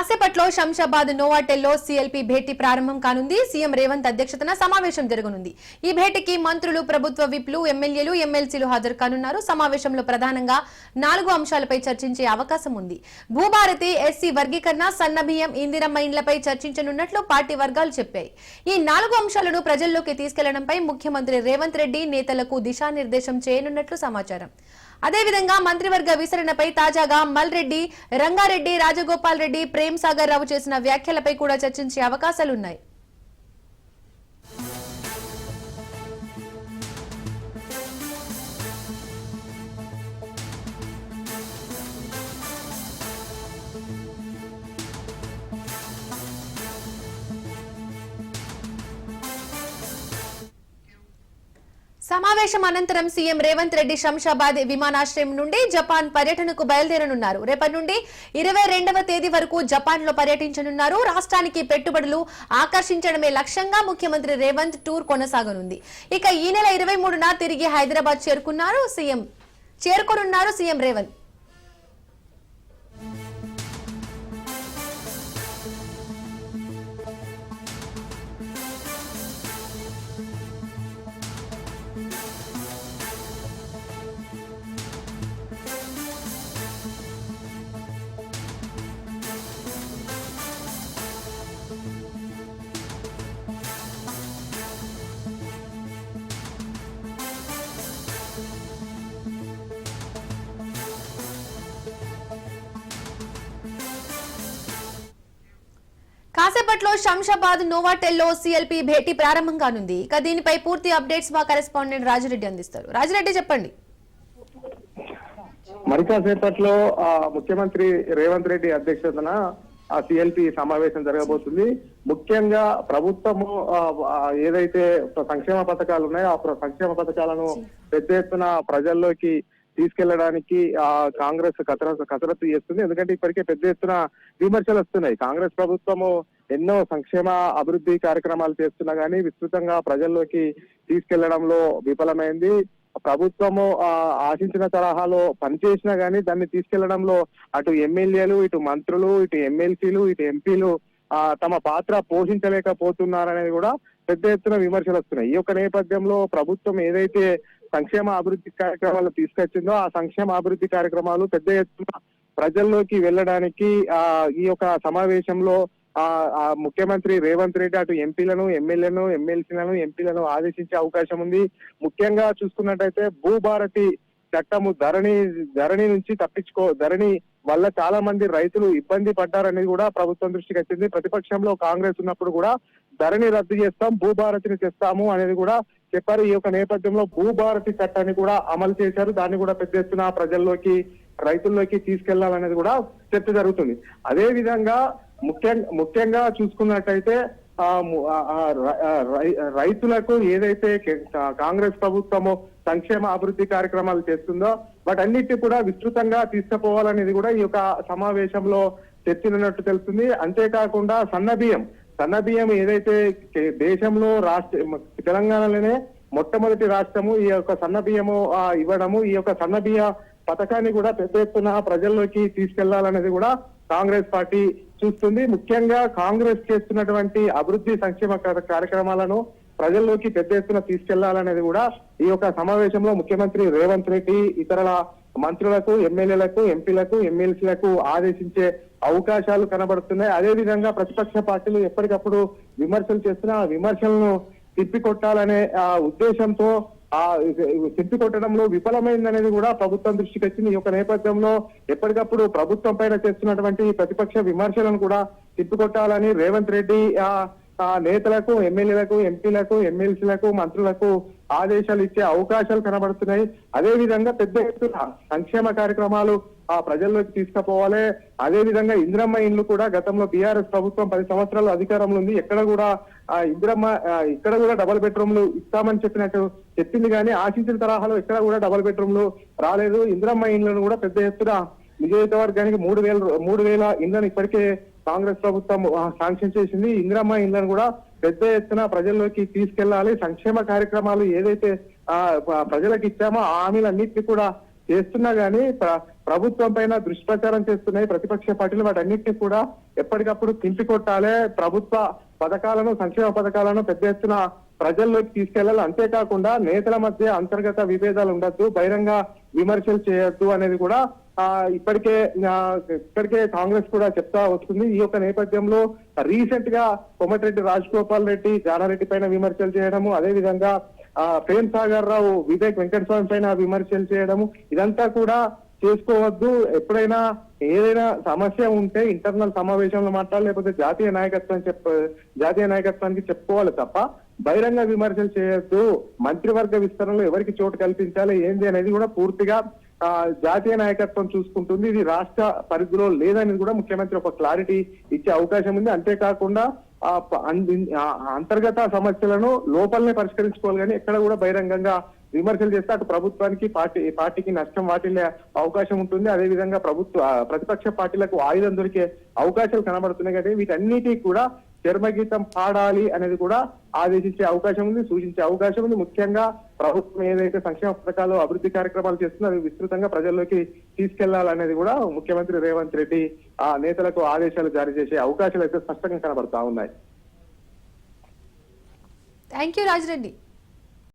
కాసేపట్లో శంషాబాద్ నోవాటెల్లో సీఎల్పీ భేటీ ప్రారంభం కానుంది. సీఎం రేవంత్ అధ్యక్షతన సమావేశం జరగనుంది. ఈ భేటీకి మంత్రులు ప్రభుత్వ విప్లు ఎమ్మెల్యేలు ఎమ్మెల్సీలు హాజరు కానున్నారు. సమావేశంలో ప్రధానంగా నాలుగు అంశాలపై చర్చించే అవకాశం ఉంది. భూభారతి ఎస్సీ వర్గీకరణ సన్నబియ్యం ఇందిరమ్మ ఇండ్లపై చర్చించనున్నట్లు పార్టీ వర్గాలు చెప్పాయి. ఈ నాలుగు అంశాలను ప్రజల్లోకి తీసుకెళ్ళడంపై ముఖ్యమంత్రి రేవంత్ రెడ్డి నేతలకు దిశానిర్దేశం చేయనున్నట్లు సమాచారం. అదేవిధంగా మంత్రివర్గ విస్తరణపై తాజాగా మల్రెడ్డి రంగారెడ్డి రాజగోపాల్ రెడ్డి ప్రేమ సాగర్ రావు చేసిన వ్యాఖ్యలపై కూడా చర్చించే అవకాశాలున్నాయి. సమావేశం అనంతరం సీఎం రేవంత్ రెడ్డి శంషాబాద్ విమానాశ్రయం నుండి జపాన్ పర్యటనకు బయలుదేరనున్నారు. రేపటి నుండి ఇరవై రెండవ తేదీ వరకు జపాన్లో పర్యటించనున్నారు. రాష్ట్రానికి పెట్టుబడులు ఆకర్షించడమే లక్ష్యంగా ముఖ్యమంత్రి రేవంత్ టూర్ కొనసాగనుంది. ఇక ఈ నెల ఇరవై మూడున తిరిగి హైదరాబాద్ చేరుకున్నారు సీఎం చేరుకోనున్నారు సీఎం రేవంత్. కాసేపట్లో శంషాబాద్ నోవాటెల్లో సీఎల్పీ భేటీ ప్రారంభం కానుంది. ఇక దీనిపై పూర్తి అప్డేట్స్ మా కరెస్పాండెంట్ రాజిరెడ్డి అందిస్తారు. రాజిరెడ్డి చెప్పండి. మరి కాసేపట్లో ముఖ్యమంత్రి రేవంత్ రెడ్డి అధ్యక్షతన ఆ సిఎల్పి సమావేశం జరగబోతుంది. ముఖ్యంగా ప్రభుత్వము ఏదైతే సంక్షేమ పథకాలు ఉన్నాయో ఆ సంక్షేమ పథకాలను పెద్ద ఎత్తున ప్రజల్లోకి తీసుకెళ్ళడానికి ఆ కాంగ్రెస్ కసరత్తు కసరత్తు చేస్తుంది. ఎందుకంటే ఇప్పటికే పెద్ద ఎత్తున విమర్శలు వస్తున్నాయి. కాంగ్రెస్ ప్రభుత్వము ఎన్నో సంక్షేమ అభివృద్ధి కార్యక్రమాలు చేస్తున్నా కానీ విస్తృతంగా ప్రజల్లోకి తీసుకెళ్ళడంలో విఫలమైంది. ప్రభుత్వము ఆశించిన తరహాలో పనిచేసినా గానీ దాన్ని తీసుకెళ్ళడంలో అటు ఎమ్మెల్యేలు ఇటు మంత్రులు ఇటు ఎమ్మెల్సీలు ఇటు ఎంపీలు ఆ, తమ పాత్ర పోషించలేకపోతున్నారనేది కూడా పెద్ద ఎత్తున విమర్శలు వస్తున్నాయి. ఈ యొక్క నేపథ్యంలో ప్రభుత్వం ఏదైతే సంక్షేమ అభివృద్ధి కార్యక్రమాలు తీసుకొచ్చిందో ఆ సంక్షేమ అభివృద్ధి కార్యక్రమాలు పెద్ద ఎత్తున ప్రజల్లోకి వెళ్ళడానికి ఆ ఈ యొక్క సమావేశంలో ఆ ముఖ్యమంత్రి రేవంత్ రెడ్డి అటు ఎంపీలను ఎమ్మెల్యేలను ఎమ్మెల్సీలను ఎంపీలను ఆదేశించే అవకాశం ఉంది. ముఖ్యంగా చూసుకున్నట్టయితే భూభారతి చట్టము ధరణి ధరణి నుంచి తప్పించుకో ధరణి వల్ల చాలా మంది రైతులు ఇబ్బంది పడ్డారనేది కూడా ప్రభుత్వం దృష్టికి వచ్చింది. ప్రతిపక్షంలో కాంగ్రెస్ ఉన్నప్పుడు కూడా ధరణి రద్దు చేస్తాం భూభారతిని తెస్తాము అనేది కూడా చెప్పారు. ఈ యొక్క నేపథ్యంలో భూభారతి చట్టాన్ని కూడా అమలు చేశారు. దాన్ని కూడా పెద్ద ఎత్తున ప్రజల్లోకి రైతుల్లోకి తీసుకెళ్ళాలనేది కూడా చర్చ జరుగుతుంది. అదే విధంగా ముఖ్యంగా ముఖ్యంగా చూసుకున్నట్టయితే ఆ రై- రైతులకు ఏదైతే కాంగ్రెస్ ప్రభుత్వము సంక్షేమ అభివృద్ధి కార్యక్రమాలు చేస్తుందో వాటన్నిటి కూడా విస్తృతంగా తీసుకుపోవాలనేది కూడా ఈ యొక్క సమావేశంలో చర్చనున్నట్టు తెలుస్తుంది. అంతేకాకుండా సన్నబియ్యం సన్న బియ్యం ఏదైతే దేశంలో రాష్ట్ర తెలంగాణలోనే మొట్టమొదటి రాష్ట్రము ఈ యొక్క సన్న బియ్యము ఇవ్వడము ఈ యొక్క సన్నబియ్య పథకాన్ని కూడా పెద్ద ఎత్తున ప్రజల్లోకి తీసుకెళ్ళాలనేది కూడా కాంగ్రెస్ పార్టీ చూస్తుంది. ముఖ్యంగా కాంగ్రెస్ చేస్తున్నటువంటి అభివృద్ధి సంక్షేమ కార్య- కార్యక్రమాలను ప్రజల్లోకి పెద్ద ఎత్తున తీసుకెళ్ళాలనేది కూడా ఈ యొక్క సమావేశంలో ముఖ్యమంత్రి రేవంత్ రెడ్డి ఇతరుల మంత్రులకు ఎమ్మెల్యేలకు ఎంపీలకు ఎమ్మెల్సీలకు ఆదేశించే అవకాశాలు కనబడుతున్నాయి. అదే విధంగా ప్రతిపక్ష పార్టీలు ఎప్పటికప్పుడు విమర్శలు చేస్తున్న ఆ విమర్శలను తిప్పికొట్టాలనే ఆ ఉద్దేశంతో ఆ తిప్పికొట్టడంలో విఫలమైందనేది కూడా ప్రభుత్వం దృష్టికి వచ్చింది. ఈ యొక్క నేపథ్యంలో ఎప్పటికప్పుడు ప్రభుత్వం పైన చేస్తున్నటువంటి ప్రతిపక్ష విమర్శలను కూడా తిప్పికొట్టాలని రేవంత్ రెడ్డి ఆ నేతలకు ఎమ్మెల్యేలకు ఎంపీలకు ఎమ్మెల్సీలకు మంత్రులకు ఆదేశాలు ఇచ్చే అవకాశాలు కనబడుతున్నాయి. అదే విధంగా పెద్ద ఎత్తున సంక్షేమ కార్యక్రమాలు ఆ ప్రజల్లోకి తీసుకుపోవాలి. అదే విధంగా ఇంద్రమ్మ ఇండ్లు కూడా గతంలో బీఆర్ఎస్ ప్రభుత్వం పది సంవత్సరాలు అధికారంలో ఉంది. ఎక్కడ కూడా ఆ ఇంద్రమ్మ ఇక్కడ కూడా డబుల్ బెడ్రూమ్లు ఇస్తామని చెప్పినట్టు చెప్పింది కానీ ఆశించిన తరహాలో ఇక్కడ కూడా డబుల్ బెడ్రూమ్లు రాలేదు. ఇంద్రమ్మ ఇండ్లను కూడా పెద్ద ఎత్తున నియోజకవర్గానికి మూడు వేల మూడు వేల ఇండ్లను ఇప్పటికే కాంగ్రెస్ ప్రభుత్వం శాంక్షన్ చేసింది. ఇందిరమ్మ ఇండ్లను కూడా పెద్ద ఎత్తున ప్రజల్లోకి తీసుకెళ్ళాలి. సంక్షేమ కార్యక్రమాలు ఏదైతే ఆ, ప్రజలకు ఇచ్చామో ఆ హామీలన్నింటినీ కూడా చేస్తున్నా గానీ ప్రభుత్వం పైన దుష్ప్రచారం చేస్తున్నాయి. ప్రతిపక్ష పార్టీలు వాటన్నిటిని కూడా ఎప్పటికప్పుడు తింపికొట్టాలి ప్రభుత్వ పథకాలను సంక్షేమ పథకాలను పెద్ద ఎత్తున ప్రజల్లోకి తీసుకెళ్ళాలి. అంతేకాకుండా నేతల మధ్య అంతర్గత విభేదాలు ఉండొద్దు. బహిరంగ విమర్శలు చేయొద్దు అనేది కూడా ఇప్పటికే ఇప్పటికే కాంగ్రెస్ కూడా చెప్తా వస్తుంది. ఈ యొక్క నేపథ్యంలో రీసెంట్గా కోమటిరెడ్డి రాజగోపాల్ రెడ్డి జానారెడ్డి పైన విమర్శలు చేయడము అదే విధంగా ప్రేమ్ సాగర్ రావు వివేక్ వెంకటస్వామి పైన విమర్శలు చేయడము ఇదంతా కూడా చేసుకోవద్దు. ఎప్పుడైనా ఏదైనా సమస్య ఉంటే ఇంటర్నల్ సమావేశంలో మాట్లాడాలి లేకపోతే జాతీయ నాయకత్వం చెప్ప జాతీయ నాయకత్వానికి చెప్పుకోవాలి తప్ప బహిరంగ విమర్శలు చేయొద్దు. మంత్రివర్గ విస్తరణలో ఎవరికి చోటు కల్పించాలి ఏంది అనేది కూడా పూర్తిగా ఆ జాతీయ నాయకత్వం చూసుకుంటుంది. ఇది రాష్ట్ర పరిధిలో లేదని కూడా ముఖ్యమంత్రి ఒక క్లారిటీ ఇచ్చే అవకాశం ఉంది. అంతేకాకుండా అంతర్గత సమస్యలను లోపలనే పరిష్కరించుకోవాలి కానీ ఎక్కడ కూడా బహిరంగంగా విమర్శలు చేస్తే అటు ప్రభుత్వానికి పార్టీ పార్టీకి నష్టం వాటిల్లే అవకాశం ఉంటుంది. అదే విధంగా ప్రభుత్వ ప్రతిపక్ష పార్టీలకు ఆయుధం దొరికే అవకాశాలు కనబడుతున్నాయి కాబట్టి వీటన్నిటి కూడా చర్మగీతం పాడాలి అనేది కూడా ఆదేశించే అవకాశం ఉంది సూచించే అవకాశం ఉంది. ముఖ్యంగా ప్రభుత్వం ఏదైతే సంక్షేమ పథకాలు అభివృద్ధి కార్యక్రమాలు చేస్తుందో అవి విస్తృతంగా ప్రజల్లోకి తీసుకెళ్ళాలనేది కూడా ముఖ్యమంత్రి రేవంత్ రెడ్డి ఆ నేతలకు ఆదేశాలు జారీ చేసే అవకాశాలు అయితే స్పష్టంగా కనబడతా ఉన్నాయి. Thank you Rajareddy.